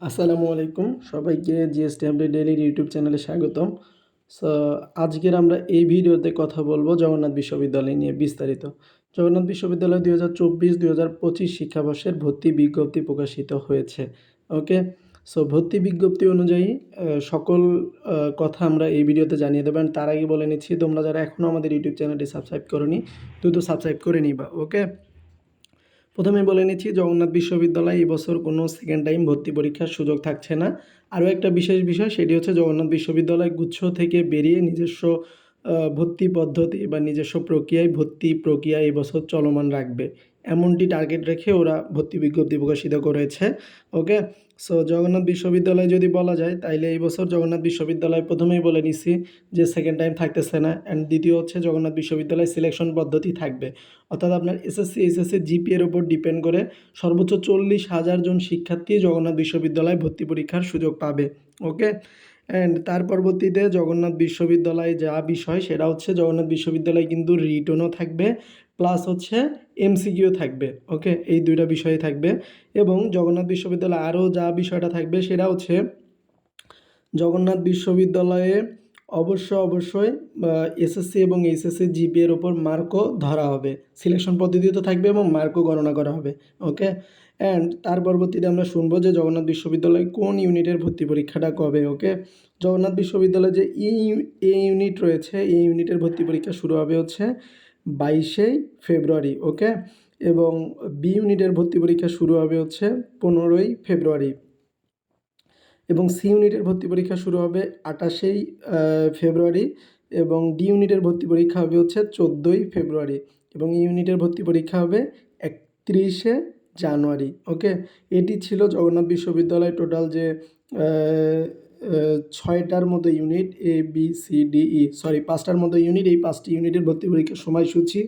আসসালামু আলাইকুম। সবাইকে জিএসটি আপডেট ডেইলির ইউটিউব চ্যানেলে স্বাগতম। সো, আজকের আমরা এই ভিডিওতে কথা বলব জগন্নাথ বিশ্ববিদ্যালয় নিয়ে বিস্তারিত। জগন্নাথ বিশ্ববিদ্যালয় দুই হাজার চব্বিশ দুই হাজার পঁচিশ শিক্ষাবর্ষের ভর্তি বিজ্ঞপ্তি প্রকাশিত হয়েছে। ওকে? সো, ভর্তি বিজ্ঞপ্তি অনুযায়ী সকল কথা আমরা এই ভিডিওতে জানিয়ে দেবেন তার আগে বলে নিচ্ছি, তোমরা যারা এখনও আমাদের ইউটিউব চ্যানেলটি সাবস্ক্রাইব করনি, দ্রুত সাবস্ক্রাইব করে নিবা, ওকে? প্রথমে বলে নিচ্ছি, জগন্নাথ বিশ্ববিদ্যালয়ে এবছর কোনো সেকেন্ড টাইম ভর্তি পরীক্ষার সুযোগ থাকছে না। আরও একটা বিশেষ বিষয়, সেটি হচ্ছে জগন্নাথ বিশ্ববিদ্যালয় গুচ্ছ থেকে বেরিয়ে নিজস্ব ভর্তি পদ্ধতি বা নিজস্ব প্রক্রিয়ায় ভর্তি প্রক্রিয়া এই বছর চলমান রাখবে। এমনটি টার্গেট রেখে ওরা ভর্তি বিজ্ঞপ্তি প্রকাশিত করেছে। ওকে সো জগন্নাথ বিশ্ববিদ্যালয় যদি বলা যায়, তাইলে এই বছর জগন্নাথ বিশ্ববিদ্যালয় প্রথমেই বলে নিছি যে সেকেন্ড টাইম থাকতেছে না। অ্যান্ড দ্বিতীয় হচ্ছে জগন্নাথ বিশ্ববিদ্যালয় সিলেকশন পদ্ধতি থাকবে। অর্থাৎ আপনার এসএসসি এইচএসসি জিপিএর উপর ডিপেন্ড করে সর্বোচ্চ চল্লিশ হাজার জন শিক্ষার্থী জগন্নাথ বিশ্ববিদ্যালয়ে ভর্তি পরীক্ষার সুযোগ পাবে। ওকে অ্যান্ড তার পরবর্তীতে জগন্নাথ বিশ্ববিদ্যালয়ে যা বিষয়, সেটা হচ্ছে জগন্নাথ বিশ্ববিদ্যালয় কিন্তু রিটনও থাকবে প্লাস হচ্ছে এমসিকিউ থাকবে ওকে এই দুইটা বিষয় থাকবে। এবং জগন্নাথ বিশ্ববিদ্যালয়ে আরও যা বিষয়টা থাকবে, সেটা হচ্ছে জগন্নাথ বিশ্ববিদ্যালয়ে অবশ্য অবশ্যই এসএসসি এবং এইচএসসি জিপিএর ওপর মার্কও ধরা হবে। সিলেকশন পদ্ধতি তো থাকবে এবং মার্কও গণনা করা হবে ওকে অ্যান্ড তার পরবর্তীতে আমরা শুনব যে জগন্নাথ বিশ্ববিদ্যালয়ে কোন ইউনিটের ভর্তি পরীক্ষাটা কবে ওকে জগন্নাথ বিশ্ববিদ্যালয়ে যে এ ইউনিট রয়েছে এই ইউনিটের ভর্তি পরীক্ষা শুরু হবে হচ্ছে বাইশে ফেব্রুয়ারি ওকে এবং বি ইউনিটের ভর্তি পরীক্ষা শুরু হবে হচ্ছে পনেরোই ফেব্রুয়ারি। এবং সি ইউনিটের ভর্তি পরীক্ষা শুরু হবে আঠাশেই ফেব্রুয়ারি এবং ডি ইউনিটের ভর্তি পরীক্ষা হবে হচ্ছে চোদ্দোই ফেব্রুয়ারি এবং ই ইউনিটের ভর্তি পরীক্ষা হবে একত্রিশে জানুয়ারি ওকে এটি ছিল জগন্নাথ বিশ্ববিদ্যালয় টোটাল যে ছয়টার মতো unit A B C D E sorry পাঁচটার মতো ইউনিট এই পাঁচটি ইউনিটের ভর্তি পরীক্ষার সময়সূচি।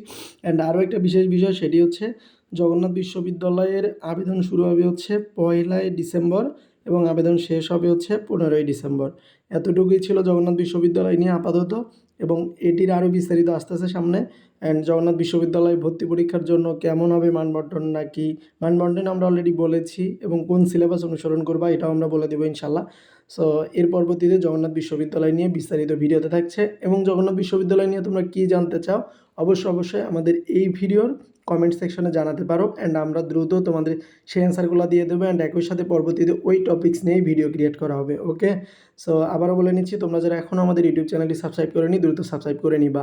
অ্যান্ড আরও একটা বিশেষ বিষয় সেটি হচ্ছে জগন্নাথ বিশ্ববিদ্যালয়ের আবেদন শুরু হবে হচ্ছে পয়লাই ডিসেম্বর এবং আবেদন শেষ হবে হচ্ছে পনেরোই ডিসেম্বর। এতটুকুই ছিল জগন্নাথ বিশ্ববিদ্যালয় নিয়ে আপাতত এবং এটির আরও বিস্তারিত আসতেছে সামনে। অ্যান্ড জগন্নাথ বিশ্ববিদ্যালয় ভর্তি পরীক্ষার জন্য কেমন হবে মানবন্টন নাকি মানবন্টন আমরা অলরেডি বলেছি এবং কোন সিলেবাস অনুসরণ করবা এটাও আমরা বলে দেবো ইনশাল্লাহ সো এর পরবর্তীতে জগন্নাথ বিশ্ববিদ্যালয় নিয়ে বিস্তারিত ভিডিওতে থাকছে এবং জগন্নাথ বিশ্ববিদ্যালয় নিয়ে তোমরা কী জানতে চাও? অবশ্যই অবশ্যই আমাদের এই ভিডিওর কমেন্ট সেকশনে জানাতে পারো অ্যান্ড আমরা দ্রুত তোমাদের সেই অ্যান্সারগুলো দিয়ে দেবো অ্যান্ড একই সাথে পরবর্তীতে ওই টপিক্স নিয়েই ভিডিও ক্রিয়েট করা হবে ওকে সো আবারও বলে নিচ্ছি, তোমরা যারা এখনও আমাদের ইউটিউব চ্যানেলটি সাবস্ক্রাইব করে নি দ্রুত সাবস্ক্রাইব করে নিবা।